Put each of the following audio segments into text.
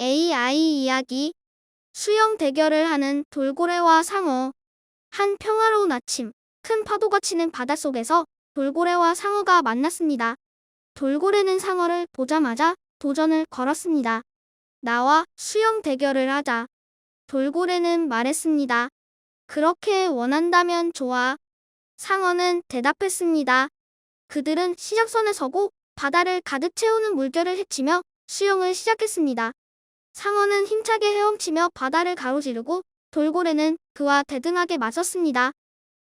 AI 이야기 수영 대결을 하는 돌고래와 상어 한 평화로운 아침 큰 파도가 치는 바닷속에서 돌고래와 상어가 만났습니다. 돌고래는 상어를 보자마자 도전을 걸었습니다. 나와 수영 대결을 하자. 돌고래는 말했습니다. 그렇게 원한다면 좋아. 상어는 대답했습니다. 그들은 시작선에 서고 바다를 가득 채우는 물결을 헤치며 수영을 시작했습니다. 상어는 힘차게 헤엄치며 바다를 가로지르고 돌고래는 그와 대등하게 맞섰습니다.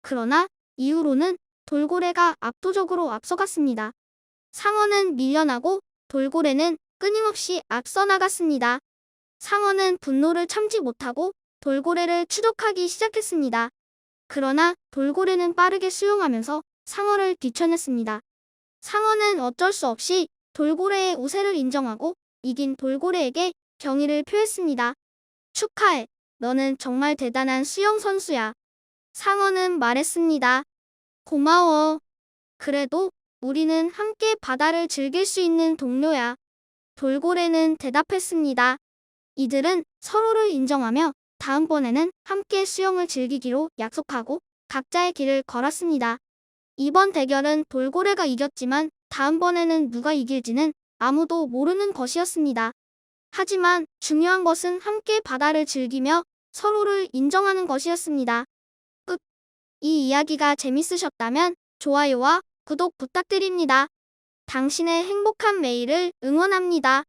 그러나 이후로는 돌고래가 압도적으로 앞서갔습니다. 상어는 밀려나고 돌고래는 끊임없이 앞서 나갔습니다. 상어는 분노를 참지 못하고 돌고래를 추적하기 시작했습니다. 그러나 돌고래는 빠르게 수영하면서 상어를 뒤쳐냈습니다. 상어는 어쩔 수 없이 돌고래의 우세를 인정하고 이긴 돌고래에게 경의를 표했습니다. 축하해. 너는 정말 대단한 수영 선수야. 상어는 말했습니다. 고마워. 그래도 우리는 함께 바다를 즐길 수 있는 동료야. 돌고래는 대답했습니다. 이들은 서로를 인정하며 다음번에는 함께 수영을 즐기기로 약속하고 각자의 길을 걸었습니다. 이번 대결은 돌고래가 이겼지만 다음번에는 누가 이길지는 아무도 모르는 것이었습니다. 하지만 중요한 것은 함께 바다를 즐기며 서로를 인정하는 것이었습니다. 끝. 이 이야기가 재밌으셨다면 좋아요와 구독 부탁드립니다. 당신의 행복한 매일을 응원합니다.